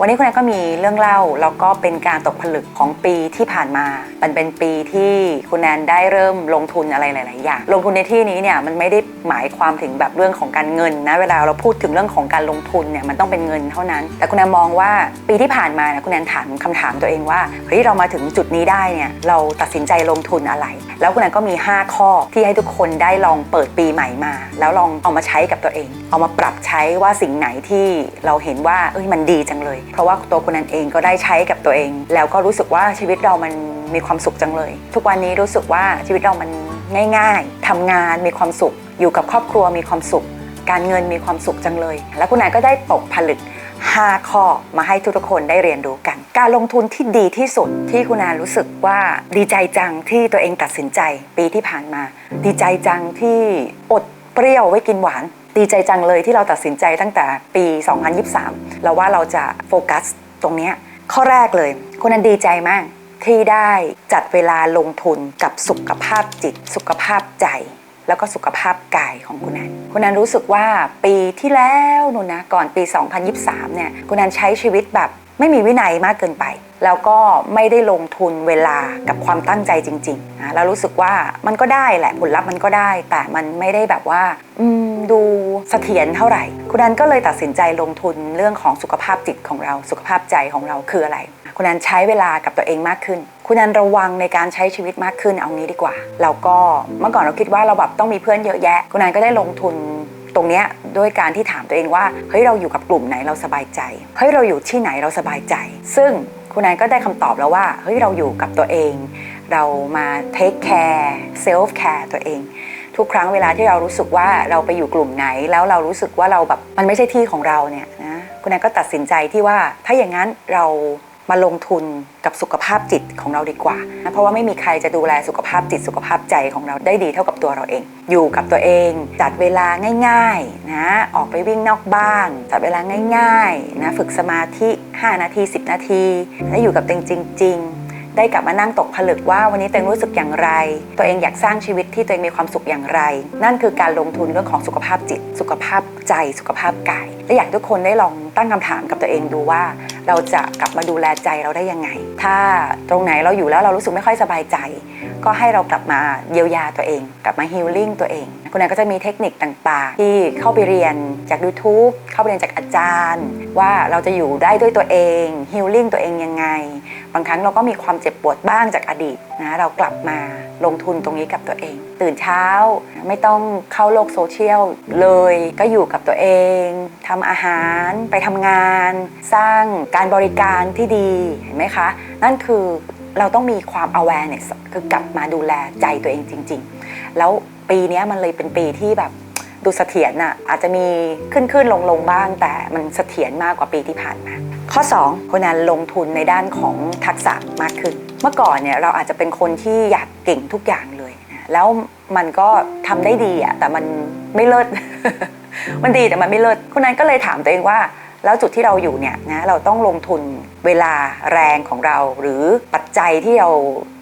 วันนี้คุณแอนก็มีเรื่องเล่าแล้วก็เป็นการตกผลึกของปีที่ผ่านมา มันเป็นปีที่คุณแอนได้เริ่มลงทุนอะไรหลาย ๆ อย่าง ลงทุนในที่นี้เนี่ยมันไม่ได้หมายความถึงแบบเรื่องของการเงินนะ เวลาเราพูดถึงเรื่องของการลงทุนเนี่ยมันต้องเป็นเงินเท่านั้น แต่คุณแอนมองว่าปีที่ผ่านมาเนี่ยคุณแอนถามคำถามตัวเองว่า เฮ้ยเรามาถึงจุดนี้ได้เนี่ยเราตัดสินใจลงทุนอะไร แล้วคุณแอนก็มี 5 ข้อที่ให้ทุกคนได้ลองเปิดปีใหม่มา แล้วลองเอามาใช้กับตัวเอง เอามาปรับใช้ว่าสิ่งไหนที่เราเห็นว่าเอ้ยมันดีจังเลยเพราะว่าตัวคุณแอนเองก็ได้ใช้กับตัวเอง แล้วก็รู้สึกว่าชีวิตเรามันมีความสุขจังเลย ทุกวันนี้รู้สึกว่าชีวิตเรามันง่ายๆทำงานมีความสุข อยู่กับครอบครัวมีความสุข การเงินมีความสุขจังเลย แล้วคุณนายก็ได้ตกผลึก 5 ข้อมาให้ทุกคนได้เรียนรู้กัน การลงทุนที่ดีที่สุดที่คุณนารู้สึกว่าดีใจจังที่ตัวเองตัดสินใจปีที่ผ่านมา ดีใจจังที่อดเปรี้ยวไว้กินหวาน ดีใจจังเลยที่เราตัดสินใจตั้งแต่ปี 2023 แล้วว่าเราจะโฟกัสตรงนี้ข้อแรกเลยคุณนันดีใจมากที่ได้จัดเวลาลงทุนกับสุขภาพจิต สุขภาพใจ แล้วก็สุขภาพกายของคุณนันคุณนันรู้สึกว่าปีที่แล้วนู่นนะก่อนปี 2023 เนี่ยคุณนันใช้ชีวิตแบบไม่มีวินัยมากเกินไป แล้วก็ไม่ได้ลงทุนเวลากับความตั้งใจจริงๆนะแล้วรู้สึกว่ามันก็ได้แหละผลลัพธ์มันก็ได้ แต่มันไม่ได้แบบว่าอืมดู เสถียรเท่าไหร่ คุณนันก็เลยตัดสินใจลงทุนเรื่องของสุขภาพจิตของเรา สุขภาพใจของเราคืออะไร คุณนันใช้เวลากับตัวเองมากขึ้น คุณนันระวังในการใช้ชีวิตมากขึ้นเอางี้ดีกว่า แล้วก็เมื่อก่อนเราคิดว่าเราแบบต้องมีเพื่อนเยอะแยะ คุณนันก็ได้ลงทุนตรงนี้ด้วยการที่ถามตัวเองว่าเฮ้ยเราอยู่กับกลุ่มไหนเราสบายใจเฮ้ยเราอยู่ที่ไหนเราสบายใจ ซึ่งคุณนันก็ได้คำตอบแล้วว่าเฮ้ยเราอยู่กับตัวเอง เรามาเทคแคร์เซลฟ์แคร์ตัวเอง ทุกครั้งเวลาที่เรารู้สึกว่าเราไปอยู่กลุ่มไหน แล้วเรารู้สึกว่าเราแบบมันไม่ใช่ที่ของเราเนี่ยนะคุณแอนก็ตัดสินใจที่ว่าถ้าอย่างนั้นเรามาลงทุนกับสุขภาพจิตของเราดีกว่านะเพราะว่าไม่มีใครจะดูแลสุขภาพจิตสุขภาพใจของเราได้ดีเท่ากับตัวเราเอง อยู่กับตัวเองจัดเวลาง่ายๆนะออกไปวิ่งนอกบ้านจัดเวลาง่ายๆนะฝึกสมาธิ 5 นาที 10 นาที และอยู่กับตัวเองจริง ๆ ได้กลับมานั่งตกผลึกว่าวันนี้ตัวเองรู้สึกอย่างไร ตัวเองอยากสร้างชีวิตที่ตัวเองมีความสุขอย่างไร นั่นคือการลงทุนเรื่องของสุขภาพจิต สุขภาพใจ สุขภาพกาย และอยากทุกคนได้ลองตั้งคำถามกับตัวเองดูว่า เราจะกลับมาดูแลใจเราได้ยังไง ถ้าตรงไหนเราอยู่แล้วเรารู้สึกไม่ค่อยสบายใจ ก็ให้เรากลับมาเยียวยาตัวเอง กลับมาฮีลลิ่งตัวเองคุณแอนก็จะมีเทคนิคต่างๆ ที่เข้าไปเรียนจาก YouTube เข้าไปเรียนจากอาจารย์ ว่าเราจะอยู่ได้ด้วยตัวเองฮีลลิ่งตัวเองยังไง บางครั้งเราก็มีความเจ็บปวดบ้างจากอดีตนะเรากลับมาลงทุนตรงนี้กับตัวเอง ตื่นเช้าไม่ต้องเข้าโลกโซเชียลเลยก็อยู่กับตัวเองทำอาหารไปทำงาน สร้างการบริการที่ดีเห็นไหมคะ นั่นคือเราต้องมีความ awareness คือกลับมาดูแลใจตัวเองจริง ๆ แล้วปีนี้มันเลยเป็นปีที่แบบดูเสถียรน่ะอาจจะมีขึ้นขึ้นลงลงๆบ้าง แต่มันเสถียรมากกว่าปีที่ผ่านมา ข้อ 2 คนนั้นลงทุนในด้านของทักษะมากขึ้น เมื่อก่อนเนี่ยเราอาจจะเป็นคนที่อยากเก่งทุกอย่างเลย แล้วมันก็ทำได้ดีอะแต่มันไม่เลิศ มันดีแต่มันไม่เลิศคุณนั้นก็เลยถามตัวเองว่า แล้วจุดที่เราอยู่เนี่ยนะเราต้องลงทุนเวลาแรงของเรา หรือปัจจัยที่เรา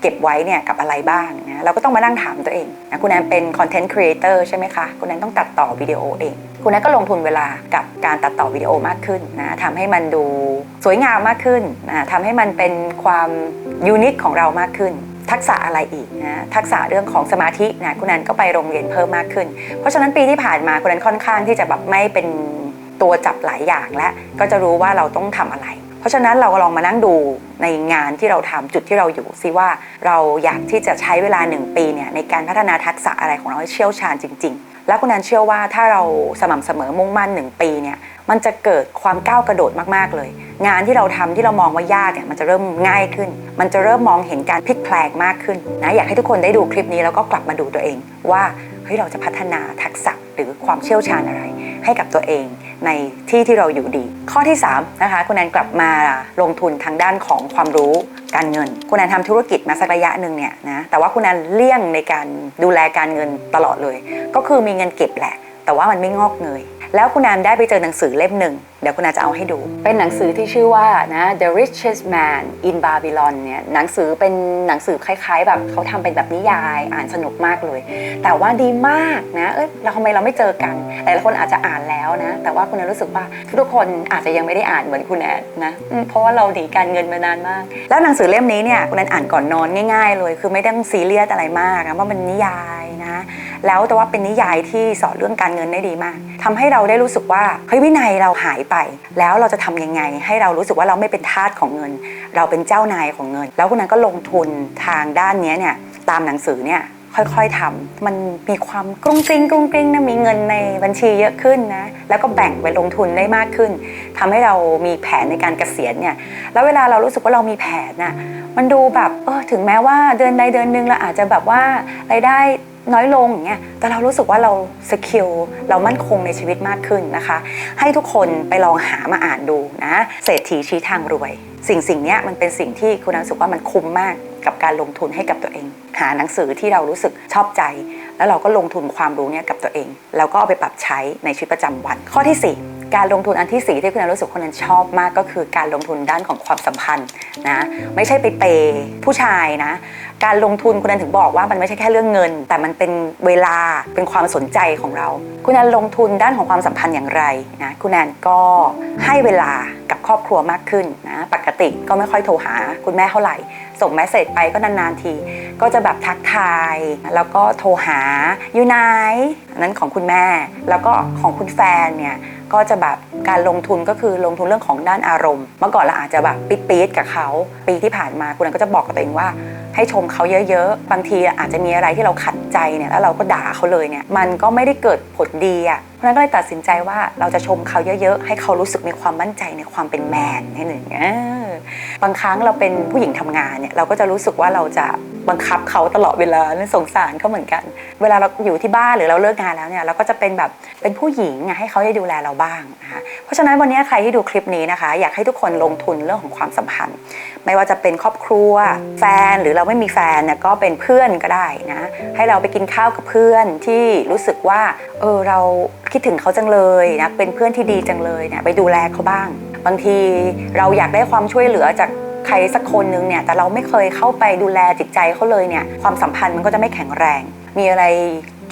เก็บไว้เนี่ยกับอะไรบ้างนะเราก็ต้องมานั่งถามตัวเองนะคุณแอนเป็นคอนเทนต์ครีเอเตอร์ใช่ไหมคะ คุณแอนต้องตัดต่อวิดีโอเอง คุณแอนก็ลงทุนเวลากับการตัดต่อวิดีโอมากขึ้นนะทำให้มันดูสวยงามมากขึ้นนะทำให้มันเป็นความยูนิคของเรามากขึ้น ทักษะอะไรอีกนะทักษะเรื่องของสมาธินะคุณแอนก็ไปโรงเรียนเพิ่มมากขึ้น เพราะฉะนั้นปีที่ผ่านมาคุณแอนค่อนข้างที่จะแบบไม่เป็นตัวจับหลายอย่างและก็จะรู้ว่าเราต้องทำอะไร เพราะฉะนั้นเราก็ลองมานั่งดูในงานที่เราทำจุดที่เราอยู่ซิว่าเราอยากที่จะใช้เวลาหนึ่งปีเนี่ยในการพัฒนาทักษะอะไรของเราให้เชี่ยวชาญจริง ๆ แล้วคุณแอนเชื่อว่าถ้าเราสม่ำเสมอมุ่งมั่นหนึ่งปีเนี่ยมันจะเกิดความก้าวกระโดดมากๆเลย งานที่เราทำที่เรามองว่ายากเนี่ยมันจะเริ่มง่ายขึ้น มันจะเริ่มมองเห็นการพลิกแพลงมากขึ้นนะอยากให้ทุกคนได้ดูคลิปนี้แล้วก็กลับมาดูตัวเองว่า เฮ้ยเราจะพัฒนาทักษะหรือความเชี่ยวชาญอะไร ให้กับตัวเองในที่ที่เราอยู่ดี ข้อที่3นะคะคุณแอนกลับมาลงทุนทางด้านของความรู้การเงิน คุณแอนทำธุรกิจมาสักระยะหนึ่งเนี่ยนะแต่ว่าคุณแอนเลี่ยงในการดูแลการเงินตลอดเลย ก็คือมีเงินเก็บแหละ แต่ว่ามันไม่งอกเงย แล้วคุณแอนได้ไปเจอหนังสือเล่มหนึ่งเดี๋ยวคุณอนจะเอาให้ดู เป็นหนังสือที่ชื่อว่านะ The Richest Man in Babylon เนี่ยหนังสือเป็นหนังสือคล้ายๆ แบบเขาทำเป็นแบบนิยายอ่านสนุกมากเลย แต่ว่าดีมากนะเอ้ยเราทำไมเราไม่เจอกันหลายคนอาจจะอ่านแล้วนะ แต่ว่าคุณอนรู้สึกว่าทุกคนอาจจะยังไม่ได้อ่านเหมือนคุณแอนนะเพราะว่าเราหนีการเงินมานานมาก แล้วหนังสือเล่มนี้เนี่ยคุณแอนอ่านก่อนนอนง่าย ๆ เลย คือไม่ต้องซีเรียสอะไรมากนะว่ามันนิยาย แล้วแต่ว่าเป็นนิยายที่สอนเรื่องการเงินได้ดีมากทำให้เราได้รู้สึกว่าเฮ้ยวินัยเราหายไป แล้วเราจะทำยังไง ให้เรารู้สึกว่าเราไม่เป็นทาสของเงิน เราเป็นเจ้านายของเงิน แล้วคุณนั้นก็ลงทุนทางด้านนี้เนี่ยตามหนังสือเนี่ยค่อยๆทำมันมีความกรุงกริ้งกรุงกริ้งนะมีเงินในบัญชีเยอะขึ้นนะ แล้วก็แบ่งไปลงทุนได้มากขึ้นทำให้เรามีแผนในการเกษียณเนี่ย แล้วเวลาเรารู้สึกว่าเรามีแผนน่ะ มันดูแบบ เออ ถึงแม้ว่าเดือนใดเดือนหนึ่งเราอาจจะแบบว่ารายได้ น้อยลงอย่างเงี้ยแต่เรารู้สึกว่าเราสกิลเรามั่นคงในชีวิตมากขึ้นนะคะ ให้ทุกคนไปลองหามาอ่านดูนะ เศรษฐีชี้ทางรวย สิ่งสิ่งเนี้ยมันเป็นสิ่งที่คุณรู้สึกว่ามันคุ้มมากกับการลงทุนให้กับตัวเอง หาหนังสือที่เรารู้สึกชอบใจ แล้วเราก็ลงทุนความรู้เนี่ยกับตัวเอง แล้วก็เอาไปปรับใช้ในชีวิตประจำวัน ข้อที่ 4การลงทุนอันที่4ที่คุณนันรู้สึกคนนั้นชอบมากก็คือการลงทุนด้านของความสัมพันธ์นะไม่ใช่ไปเปย์ผู้ชายนะ การลงทุนคุณนันถึงบอกว่ามันไม่ใช่แค่เรื่องเงิน แต่มันเป็นเวลาเป็นความสนใจของเรา คุณนันลงทุนด้านของความสัมพันธ์อย่างไรนะคุณนันก็ให้เวลากับครอบครัวมากขึ้นนะปกติก็ไม่ค่อยโทรหาคุณแม่เท่าไหร่ ส่งแมสเซจไปก็นานๆที ก็จะแบบทักทาย แล้วก็โทรหาอยู่ไหนอันนั้นของคุณแม่ แล้วก็ของคุณแฟนเนี่ย ก็จะแบบการลงทุนก็คือลงทุนเรื่องของด้านอารมณ์ เมื่อก่อนเราอาจจะแบบปี๊ดๆกับเขาปีที่ผ่านมาคุณนันก็จะบอกกับตัวเองว่า ให้ชมเขาเยอะๆ บางทีอาจจะมีอะไรที่เราขัดใจเนี่ยแล้วเราก็ด่าเขาเลยเนี่ยมันก็ไม่ได้เกิดผลดีอะเพราะฉะนั้นก็เลยตัดสินใจว่าเราจะชมเขาเยอะๆ ให้เขารู้สึกมีความมั่นใจในความเป็นแมนนิดหนึ่งเออบางครั้งเราเป็นผู้หญิงทำงานเนี่ยเราก็จะรู้สึกว่าเราจะ บังคับเขาตลอดเวลาสงสารเขาเหมือนกัน เวลาเราอยู่ที่บ้านหรือเราเลิกงานแล้วเนี่ยเราก็จะเป็นแบบเป็นผู้หญิงให้เขาได้ดูแลเราบ้างนะคะเพราะฉะนั้นวันนี้ใครที่ดูคลิปนี้นะคะ อยากให้ทุกคนลงทุนเรื่องของความสัมพันธ์ ไม่ว่าจะเป็นครอบครัว แฟนหรือเราไม่มีแฟนเนี่ยก็เป็นเพื่อนก็ได้นะให้เราไปกินข้าวกับเพื่อนที่รู้สึกว่าเออเราคิดถึงเขาจังเลยนะเป็นเพื่อนที่ดีจังเลยเนี่ยไปดูแลเขาบ้าง บางทีเราอยากได้ความช่วยเหลือจาก ใครสักคนนึงเนี่ยแต่เราไม่เคยเข้าไปดูแลจิตใจเขาเลยเนี่ยความสัมพันธ์มันก็จะไม่แข็งแรง มีอะไร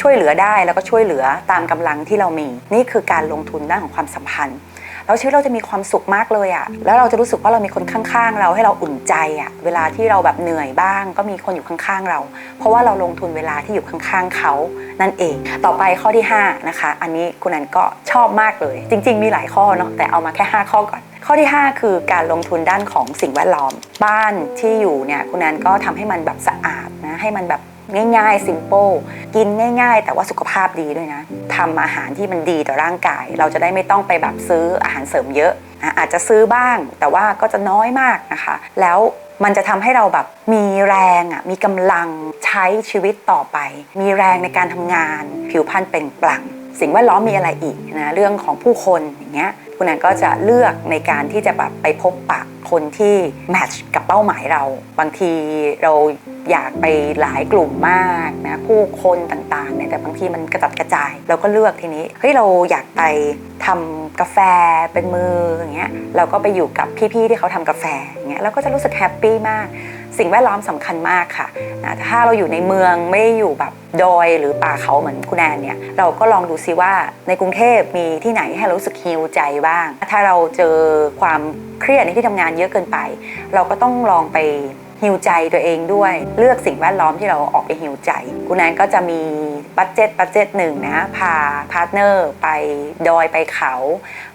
ช่วยเหลือได้แล้วก็ช่วยเหลือตามกำลังที่เรามี นี่คือการลงทุนด้านของความสัมพันธ์ แล้วชีวิตเราจะมีความสุขมากเลยอะ่ะแล้วเราจะรู้สึกว่าเรามีคนข้างๆ เราให้เราอุ่นใจอะ่ะเวลาที่เราแบบเหนื่อยบ้าง ก็มีคนอยู่ข้างๆ เรา เพราะว่าเราลงทุนเวลาที่อยู่ข้างๆเขานั่นเอง ต่อไปข้อที่ 5 นะคะ อันนี้คุณนันก็ชอบมากเลย จริง ๆ มีหลายข้อเนาะแต่เอามาแค่ 5 ข้อก่อนข้อที่ 5 คือการลงทุนด้านของสิ่งแวดล้อม บ้านที่อยู่เนี่ยคุณนันก็ทำให้มันแบบสะอาดนะให้มันแบบ ง่ายๆ simple กินง่ายๆ แต่ว่าสุขภาพดีด้วยนะทำอาหารที่มันดีต่อร่างกาย เราจะได้ไม่ต้องไปแบบซื้ออาหารเสริมเยอะนะอาจจะซื้อบ้าง แต่ว่าก็จะน้อยมากนะคะ แล้วมันจะทำให้เราแบบมีแรงอะมีกำลังใช้ชีวิตต่อไป มีแรงในการทำงาน ผิวพรรณเปล่งปลั่งสิ่งแวดล้อมมีอะไรอีกนะเรื่องของผู้คนอย่างเงี้ย คุณแอนก็จะเลือกในการที่จะแบบไปพบปะคนที่แมทช์กับเป้าหมายเรา บางทีเราอยากไปหลายกลุ่มมากนะผู้คนต่างๆเนี่ยแต่บางทีมันกระจัดกระจาย เราก็เลือกทีนี้เฮ้ยเราอยากไปทำกาแฟเป็นมืออย่างเงี้ยเราก็ไปอยู่กับพี่ๆที่เขาทำกาแฟอย่างเงี้ยเราก็จะรู้สึกแฮปปี้มาก สิ่งแวดล้อมสำคัญมากค่ะนะถ้าเราอยู่ในเมืองไม่ได้อยู่แบบดอยหรือป่าเขาเหมือนคุณแอนเนี่ยเราก็ลองดูซิว่าในกรุงเทพมีที่ไหนให้เรารู้สึกฮิวใจบ้าง ถ้าเราเจอความเครียดในที่ทำงานเยอะเกินไป เราก็ต้องลองไปฮิวใจตัวเองด้วย เลือกสิ่งแวดล้อมที่เราออกไปฮิวใจคุณแอนก็จะมีบัตเจ็ตบัตเจ็ตหนึ่งนะพาพาร์ทเนอร์ไปดอยไปเขา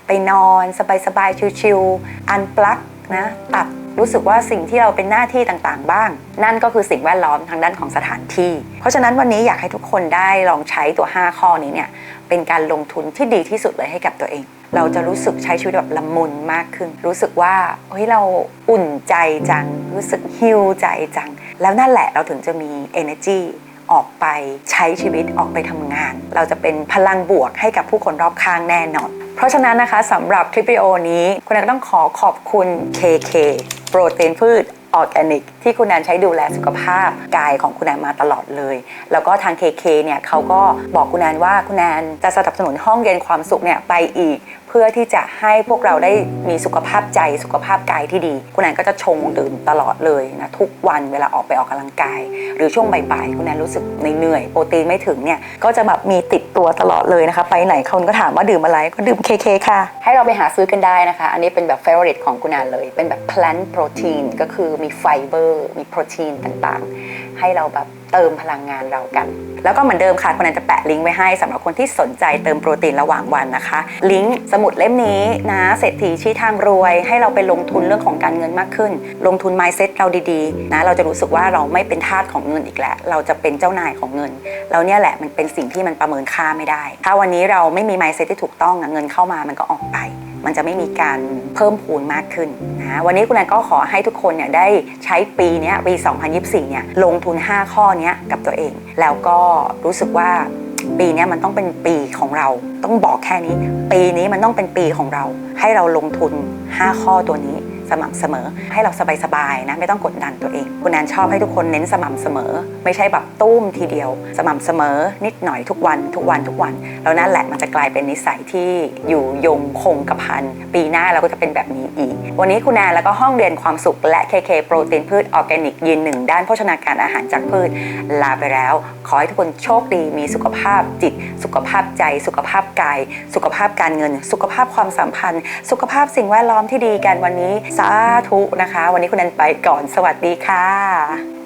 ไปนอนสบายๆชิวๆอันปลั๊กนะตัด รู้สึกว่าสิ่งที่เราเป็นหน้าที่ต่างๆ บ้าง นั่นก็คือสิ่งแวดล้อมทางด้านของสถานที่ เพราะฉะนั้นวันนี้อยากให้ทุกคนได้ลองใช้ตัว 5 ข้อนี้เนี่ยเป็นการลงทุนที่ดีที่สุดเลยให้กับตัวเอง เราจะรู้สึกใช้ชีวิตแบบละมุนมากขึ้น รู้สึกว่าเฮ้ยเราอุ่นใจจัง รู้สึกฮิวใจจัง แล้วนั่นแหละเราถึงจะมี energy ออกไปใช้ชีวิตออกไปทำงาน เราจะเป็นพลังบวกให้กับผู้คนรอบข้างแน่นอน เพราะฉะนั้นนะคะสำหรับคลิปวิดีโอนี้คุณก็ต้องขอขอบคุณ KK โปรตีนพืชออร์แกนิก ที่คุณแนนใช้ดูแลสุขภาพกายของคุณแนนมาตลอดเลย แล้วก็ทาง KK เนี่ยเขาก็บอกคุณแนนว่าคุณแนนจะสนับสนุนห้องเรียนความสุขเนี่ยไปอีก เพื่อที่จะให้พวกเราได้มีสุขภาพใจสุขภาพกายที่ดี คุณแนนก็จะชงดื่มตลอดเลยนะทุกวันเวลาออกไปออกกำลังกาย หรือช่วงบ่ายๆคุณแนนรู้สึกเหนื่อยโปรตีนไม่ถึงเนี่ยก็จะแบบมีติดตัวตลอดเลยนะคะ ไปไหนคนก็ถามว่าดื่มอะไรก็ดื่ม KK ค่ะ ให้เราไปหาซื้อกันได้นะคะ อันนี้เป็นแบบ favorite ของคุณแนนเลย เป็นแบบ plant protein ก็คือมีไฟเบอร์มีโปรตีนต่างๆ ให้เราแบบเติมพลังงานเรากัน แล้วก็เหมือนเดิมค่ะคุณแนนจะแปะลิงก์ไว้ให้สำหรับคนที่สนใจเติมโปรตีนระหว่างวันนะคะ ลิงก์สมุดเล่มนี้นะเศรษฐีชี้ทางรวย ให้เราไปลงทุนเรื่องของการเงินมากขึ้น ลงทุน mindset เราดีๆนะเราจะรู้สึกว่าเราไม่เป็นทาสของเงินอีกแล้ว เราจะเป็นเจ้านายของเงินแล้วเนี่ยแหละมันเป็นสิ่งที่มันประเมินค่าไม่ได้ ถ้าวันนี้เราไม่มี mindset ที่ถูกต้องเงินเข้ามามันก็ออกไป มันจะไม่มีการเพิ่มพูนมากขึ้นนะวันนี้คุณแอนก็ขอให้ทุกคนเนี่ยได้ใช้ปีนี้ปี 2024 เนี่ยลงทุน 5 ข้อนี้กับตัวเอง แล้วก็รู้สึกว่าปีนี้มันต้องเป็นปีของเรา ต้องบอกแค่นี้ ปีนี้มันต้องเป็นปีของเรา ให้เราลงทุน 5 ข้อตัวนี้ สม่ำเสมอ ให้เราสบายๆนะไม่ต้องกดดันตัวเอง คุณแอนชอบให้ทุกคนเน้นสม่ำเสมอ ไม่ใช่แบบตุ้มทีเดียว สม่ำเสมอ นิดหน่อยทุกวันทุกวันทุกวันแล้วนั่นแหละมันจะกลายเป็นนิสัยที่อยู่ยงคงกระพันปีหน้าเราก็จะเป็นแบบนี้อีก วันนี้คุณแอนแล้วก็ห้องเรียนความสุขและ KK โปรตีนพืชออร์แกนิกยืนหนึ่งด้านโภชนาการอาหารจากพืชลาไปแล้ว ขอให้ทุกคนโชคดีมีสุขภาพจิต สุขภาพใจ สุขภาพกาย สุขภาพการเงิน สุขภาพความสัมพันธ์ สุขภาพสิ่งแวดล้อมที่ดีกันวันนี้สาธุนะคะ วันนี้คุณแอนไปก่อนสวัสดีค่ะ